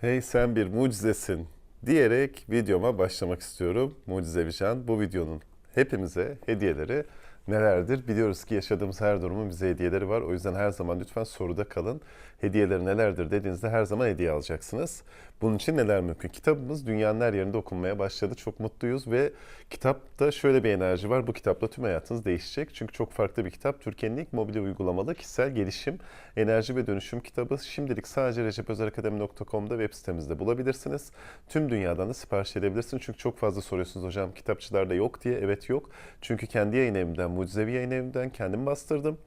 Hey sen bir mucizesin diyerek videoma başlamak istiyorum. Mucize Vijan bu videonun hepimize hediyeleri nelerdir? Biliyoruz ki yaşadığımız her durumun bize hediyeleri var. O yüzden her zaman lütfen soruda kalın. Hediyeleri nelerdir dediğinizde her zaman hediye alacaksınız. Bunun için neler mümkün? Kitabımız dünyanın her yerinde okunmaya başladı. Çok mutluyuz ve kitapta şöyle bir enerji var. Bu kitapla tüm hayatınız değişecek. Çünkü çok farklı bir kitap. Türkiye'nin ilk mobil uygulamalı kişisel gelişim, enerji ve dönüşüm kitabı. Şimdilik sadece recepözerakademi.com'da web sitemizde bulabilirsiniz. Tüm dünyadan da sipariş edebilirsiniz. Çünkü çok fazla soruyorsunuz hocam kitapçılarda yok diye. Evet yok. Çünkü kendi yayın evimden, Mucizevi yayın evimden kendim bastırdım.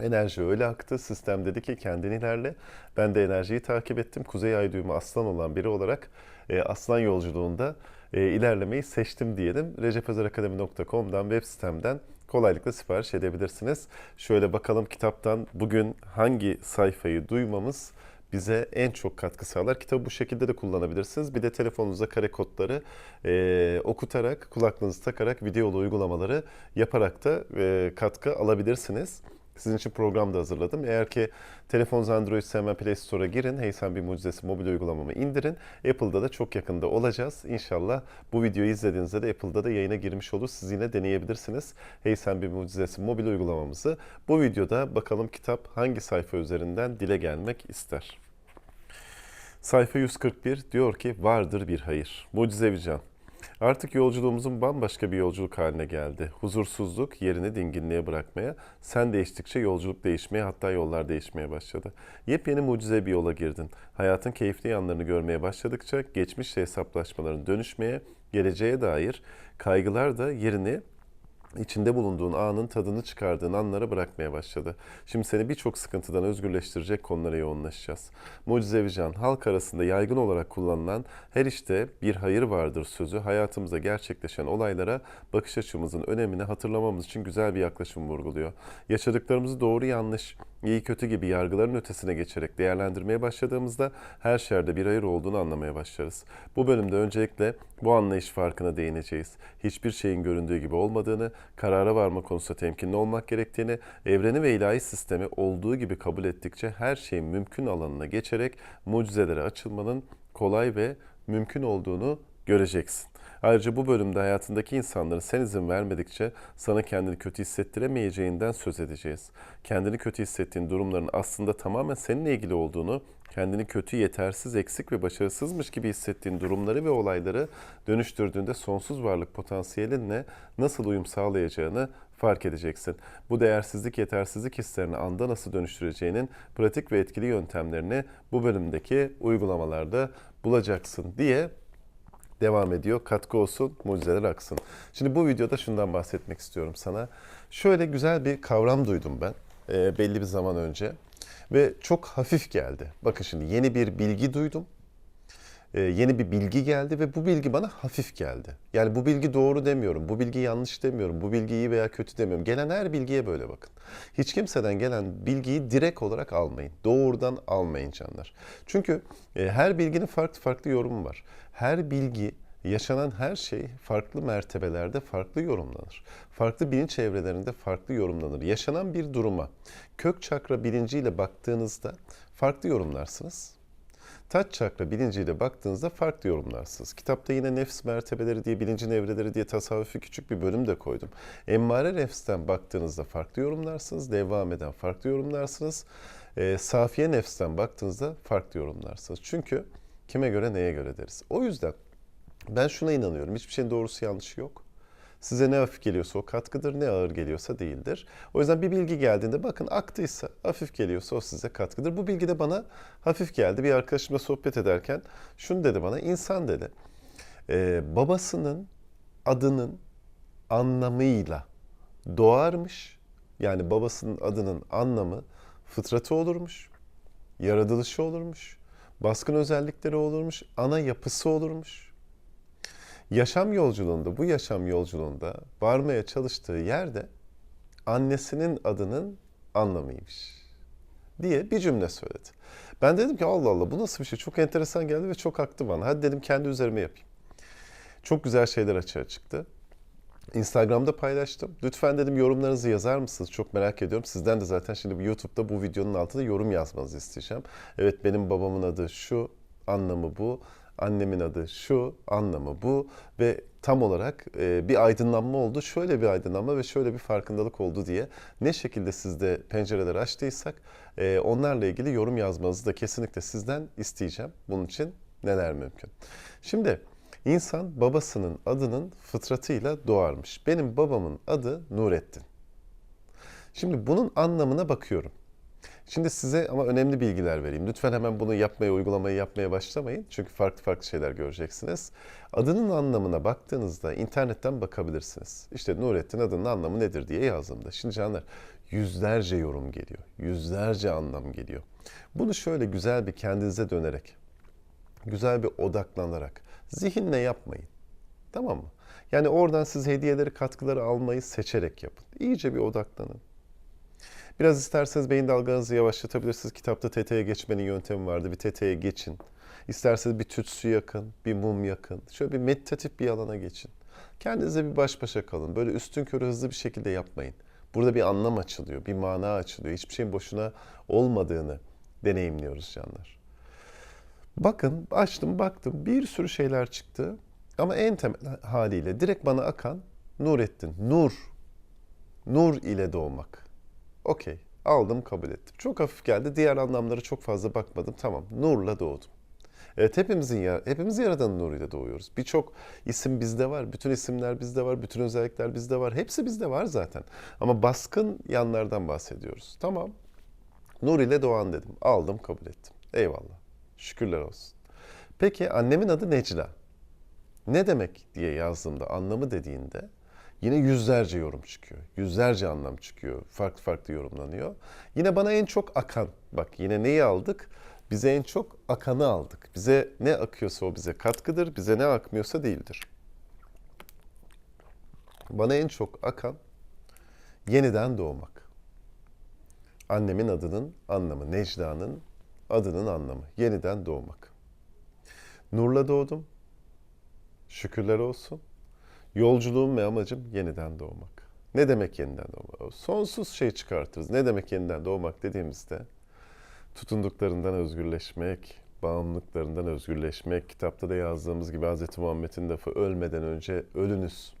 Enerji öyle aktı. Sistem dedi ki kendin ilerle. Ben de enerjiyi takip ettim. Kuzey ay düğümü aslan olan biri olarak e, aslan yolculuğunda e, ilerlemeyi seçtim diyelim. recepözerakademi.com'dan web sitemden kolaylıkla sipariş edebilirsiniz. Şöyle bakalım kitaptan bugün hangi sayfayı duymamız bize en çok katkı sağlar. Kitabı bu şekilde de kullanabilirsiniz. Bir de telefonunuza kare kodları e, okutarak, kulaklığınızı takarak videolu uygulamaları yaparak da e, katkı alabilirsiniz. Sizin için program da hazırladım. Eğer ki telefonunuz Android ise hemen Play Store'a girin. Hey Sen Bir Mucizesi mobil uygulamamı indirin. Apple'da da çok yakında olacağız. İnşallah bu videoyu izlediğinizde de Apple'da da yayına girmiş olur. Siz yine deneyebilirsiniz. Hey Sen Bir Mucizesi mobil uygulamamızı. Bu videoda bakalım kitap hangi sayfa üzerinden dile gelmek ister. Sayfa 141 diyor ki vardır bir hayır. Mucizevi can. Artık yolculuğumuzun bambaşka bir yolculuk haline geldi. Huzursuzluk yerini dinginliğe bırakmaya, sen değiştikçe yolculuk değişmeye hatta yollar değişmeye başladı. Yepyeni mucize bir yola girdin. Hayatın keyifli yanlarını görmeye başladıkça geçmişle hesaplaşmaların dönüşmeye, geleceğe dair kaygılar da yerini içinde bulunduğun anın tadını çıkardığın anlara bırakmaya başladı. Şimdi seni birçok sıkıntıdan özgürleştirecek konulara yoğunlaşacağız. Mucizevi Can, halk arasında yaygın olarak kullanılan her işte bir hayır vardır sözü hayatımızda gerçekleşen olaylara bakış açımızın önemini hatırlamamız için güzel bir yaklaşım vurguluyor. Yaşadıklarımızı doğru yanlış, iyi kötü gibi yargıların ötesine geçerek değerlendirmeye başladığımızda her şerde bir hayır olduğunu anlamaya başlarız. Bu bölümde öncelikle bu anlayış farkına değineceğiz. Hiçbir şeyin göründüğü gibi olmadığını, karara varma konusunda temkinli olmak gerektiğini, evreni ve ilahi sistemi olduğu gibi kabul ettikçe her şeyin mümkün alanına geçerek mucizelere açılmanın kolay ve mümkün olduğunu göreceksin. Ayrıca bu bölümde hayatındaki insanların sen izin vermedikçe sana kendini kötü hissettiremeyeceğinden söz edeceğiz. Kendini kötü hissettiğin durumların aslında tamamen seninle ilgili olduğunu, kendini kötü, yetersiz, eksik ve başarısızmış gibi hissettiğin durumları ve olayları dönüştürdüğünde sonsuz varlık potansiyelinle nasıl uyum sağlayacağını fark edeceksin. Bu değersizlik, yetersizlik hislerini anda nasıl dönüştüreceğinin pratik ve etkili yöntemlerini bu bölümdeki uygulamalarda bulacaksın diye devam ediyor. Katkı olsun, mucizeler aksın. Şimdi bu videoda şundan bahsetmek istiyorum sana. Şöyle güzel bir kavram duydum ben e, belli bir zaman önce. Ve çok hafif geldi. Bakın şimdi yeni bir bilgi duydum. E, yeni bir bilgi geldi ve bu bilgi bana hafif geldi. Yani bu bilgi doğru demiyorum, bu bilgi yanlış demiyorum, bu bilgi iyi veya kötü demiyorum. Gelen her bilgiye böyle bakın. Hiç kimseden gelen bilgiyi direkt olarak almayın. Doğrudan almayın canlar. Çünkü e, her bilginin farklı farklı yorumu var. Her bilgi yaşanan her şey farklı mertebelerde farklı yorumlanır. Farklı bilinç evrelerinde farklı yorumlanır. Yaşanan bir duruma kök çakra bilinciyle baktığınızda farklı yorumlarsınız. Taç çakra bilinciyle baktığınızda farklı yorumlarsınız. Kitapta yine nefs mertebeleri diye, bilincin evreleri diye tasavvufi küçük bir bölüm de koydum. Emmare nefsten baktığınızda farklı yorumlarsınız. Devam eden farklı yorumlarsınız. E, safiye nefsten baktığınızda farklı yorumlarsınız. Çünkü kime göre neye göre deriz. O yüzden ben şuna inanıyorum. Hiçbir şeyin doğrusu yanlışı yok. Size ne hafif geliyorsa o katkıdır, ne ağır geliyorsa değildir. O yüzden bir bilgi geldiğinde bakın aktıysa, hafif geliyorsa o size katkıdır. Bu bilgi de bana hafif geldi. Bir arkadaşımla sohbet ederken şunu dedi bana, insan dedi. Ee, babasının adının anlamıyla doğarmış. Yani babasının adının anlamı fıtratı olurmuş, yaratılışı olurmuş, baskın özellikleri olurmuş, ana yapısı olurmuş yaşam yolculuğunda, bu yaşam yolculuğunda varmaya çalıştığı yerde annesinin adının anlamıymış diye bir cümle söyledi. Ben dedim ki Allah Allah bu nasıl bir şey? Çok enteresan geldi ve çok aktı bana. Hadi dedim kendi üzerime yapayım. Çok güzel şeyler açığa çıktı. Instagram'da paylaştım. Lütfen dedim yorumlarınızı yazar mısınız? Çok merak ediyorum. Sizden de zaten şimdi YouTube'da bu videonun altında yorum yazmanızı isteyeceğim. Evet benim babamın adı şu, anlamı bu. Annemin adı şu, anlamı bu ve tam olarak e, bir aydınlanma oldu. Şöyle bir aydınlanma ve şöyle bir farkındalık oldu diye ne şekilde sizde pencereleri açtıysak e, onlarla ilgili yorum yazmanızı da kesinlikle sizden isteyeceğim. Bunun için neler mümkün? Şimdi insan babasının adının fıtratıyla doğarmış. Benim babamın adı Nurettin. Şimdi bunun anlamına bakıyorum. Şimdi size ama önemli bilgiler vereyim. Lütfen hemen bunu yapmaya, uygulamayı yapmaya başlamayın. Çünkü farklı farklı şeyler göreceksiniz. Adının anlamına baktığınızda internetten bakabilirsiniz. İşte Nurettin adının anlamı nedir diye yazdığımda. Şimdi canlar yüzlerce yorum geliyor. Yüzlerce anlam geliyor. Bunu şöyle güzel bir kendinize dönerek, güzel bir odaklanarak, zihinle yapmayın. Tamam mı? Yani oradan siz hediyeleri, katkıları almayı seçerek yapın. İyice bir odaklanın. Biraz isterseniz beyin dalganızı yavaşlatabilirsiniz. Kitapta TT'ye geçmenin yöntemi vardı. Bir TT'ye geçin. İsterseniz bir tütsü yakın, bir mum yakın. Şöyle bir meditatif bir alana geçin. Kendinize bir baş başa kalın. Böyle üstün körü hızlı bir şekilde yapmayın. Burada bir anlam açılıyor, bir mana açılıyor. Hiçbir şeyin boşuna olmadığını deneyimliyoruz canlar. Bakın açtım baktım bir sürü şeyler çıktı. Ama en temel haliyle direkt bana akan Nurettin, nur. Nur ile doğmak. Okey. Aldım kabul ettim. Çok hafif geldi. Diğer anlamları çok fazla bakmadım. Tamam. Nurla doğdum. Evet hepimizin ya hepimiz yaradanın nuruyla doğuyoruz. Birçok isim bizde var. Bütün isimler bizde var. Bütün özellikler bizde var. Hepsi bizde var zaten. Ama baskın yanlardan bahsediyoruz. Tamam. Nur ile doğan dedim. Aldım kabul ettim. Eyvallah. Şükürler olsun. Peki annemin adı Necla. Ne demek diye yazdığımda anlamı dediğinde Yine yüzlerce yorum çıkıyor. Yüzlerce anlam çıkıyor. Farklı farklı yorumlanıyor. Yine bana en çok akan. Bak yine neyi aldık? Bize en çok akanı aldık. Bize ne akıyorsa o bize katkıdır. Bize ne akmıyorsa değildir. Bana en çok akan yeniden doğmak. Annemin adının anlamı, Necla'nın adının anlamı. Yeniden doğmak. Nurla doğdum. Şükürler olsun. Yolculuğum ve amacım yeniden doğmak. Ne demek yeniden doğmak? Sonsuz şey çıkartırız. Ne demek yeniden doğmak dediğimizde tutunduklarından özgürleşmek, bağımlılıklarından özgürleşmek. Kitapta da yazdığımız gibi Hz. Muhammed'in lafı ölmeden önce ölünüz.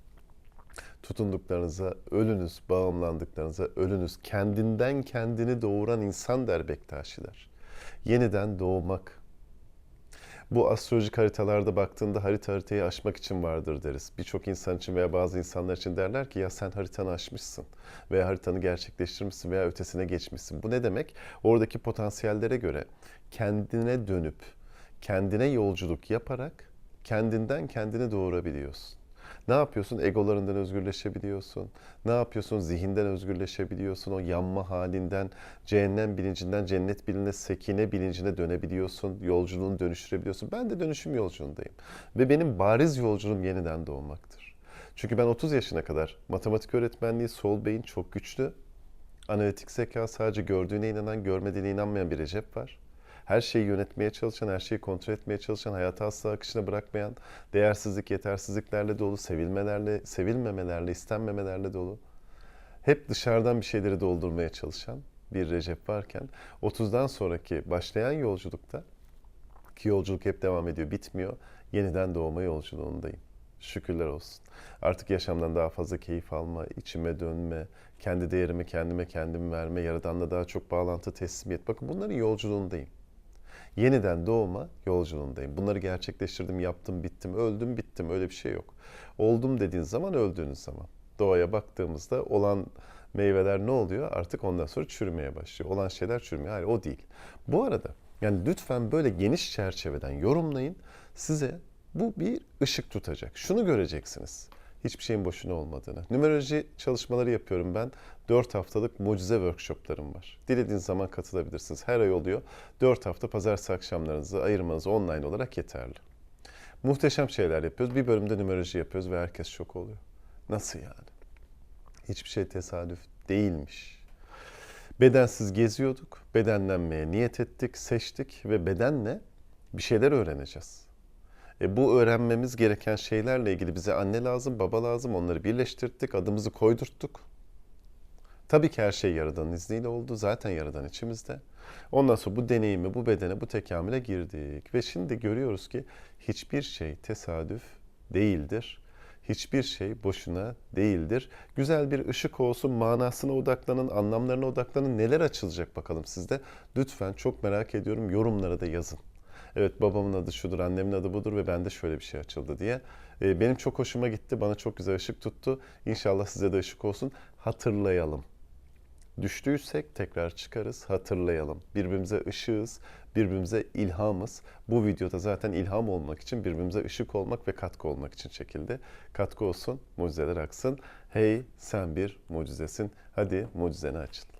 Tutunduklarınıza ölünüz, bağımlandıklarınıza ölünüz. Kendinden kendini doğuran insan der Bektaşiler. Yeniden doğmak, bu astrolojik haritalarda baktığında harita haritayı aşmak için vardır deriz. Birçok insan için veya bazı insanlar için derler ki ya sen haritanı aşmışsın veya haritanı gerçekleştirmişsin veya ötesine geçmişsin. Bu ne demek? Oradaki potansiyellere göre kendine dönüp kendine yolculuk yaparak kendinden kendini doğurabiliyorsun. Ne yapıyorsun? Egolarından özgürleşebiliyorsun. Ne yapıyorsun? Zihinden özgürleşebiliyorsun. O yanma halinden, cehennem bilincinden cennet bilincine, sekine bilincine dönebiliyorsun. Yolculuğunu dönüştürebiliyorsun. Ben de dönüşüm yolculuğundayım. Ve benim bariz yolculuğum yeniden doğmaktır. Çünkü ben 30 yaşına kadar matematik öğretmenliği, sol beyin çok güçlü. Analitik zeka sadece gördüğüne inanan, görmediğine inanmayan bir Recep var her şeyi yönetmeye çalışan, her şeyi kontrol etmeye çalışan, hayatı asla akışına bırakmayan, değersizlik, yetersizliklerle dolu, sevilmelerle, sevilmemelerle, istenmemelerle dolu, hep dışarıdan bir şeyleri doldurmaya çalışan bir Recep varken 30'dan sonraki başlayan yolculukta ki yolculuk hep devam ediyor, bitmiyor. Yeniden doğma yolculuğundayım. Şükürler olsun. Artık yaşamdan daha fazla keyif alma, içime dönme, kendi değerimi kendime kendim verme, Yaradan'la daha çok bağlantı teslimiyet. Bakın bunların yolculuğundayım yeniden doğma yolculuğundayım. Bunları gerçekleştirdim, yaptım, bittim, öldüm, bittim. Öyle bir şey yok. Oldum dediğiniz zaman öldüğünüz zaman. Doğaya baktığımızda olan meyveler ne oluyor? Artık ondan sonra çürümeye başlıyor. Olan şeyler çürümüyor. Hayır o değil. Bu arada yani lütfen böyle geniş çerçeveden yorumlayın. Size bu bir ışık tutacak. Şunu göreceksiniz hiçbir şeyin boşuna olmadığını. Numeroloji çalışmaları yapıyorum ben. 4 haftalık mucize workshoplarım var. Dilediğiniz zaman katılabilirsiniz. Her ay oluyor. 4 hafta pazartesi akşamlarınızı ayırmanız online olarak yeterli. Muhteşem şeyler yapıyoruz. Bir bölümde numeroloji yapıyoruz ve herkes şok oluyor. Nasıl yani? Hiçbir şey tesadüf değilmiş. Bedensiz geziyorduk. Bedenlenmeye niyet ettik, seçtik ve bedenle bir şeyler öğreneceğiz. E, bu öğrenmemiz gereken şeylerle ilgili bize anne lazım, baba lazım. Onları birleştirdik, adımızı koydurttuk. Tabii ki her şey Yaradan'ın izniyle oldu. Zaten Yaradan içimizde. Ondan sonra bu deneyimi, bu bedene, bu tekamüle girdik. Ve şimdi görüyoruz ki hiçbir şey tesadüf değildir. Hiçbir şey boşuna değildir. Güzel bir ışık olsun, manasına odaklanın, anlamlarına odaklanın. Neler açılacak bakalım sizde. Lütfen çok merak ediyorum. Yorumlara da yazın. Evet babamın adı şudur, annemin adı budur ve bende şöyle bir şey açıldı diye. Ee, benim çok hoşuma gitti. Bana çok güzel ışık tuttu. İnşallah size de ışık olsun. Hatırlayalım. Düştüysek tekrar çıkarız, hatırlayalım. Birbirimize ışığız, birbirimize ilhamız. Bu videoda zaten ilham olmak için, birbirimize ışık olmak ve katkı olmak için çekildi. Katkı olsun, mucizeler aksın. Hey sen bir mucizesin. Hadi mucizeni açın.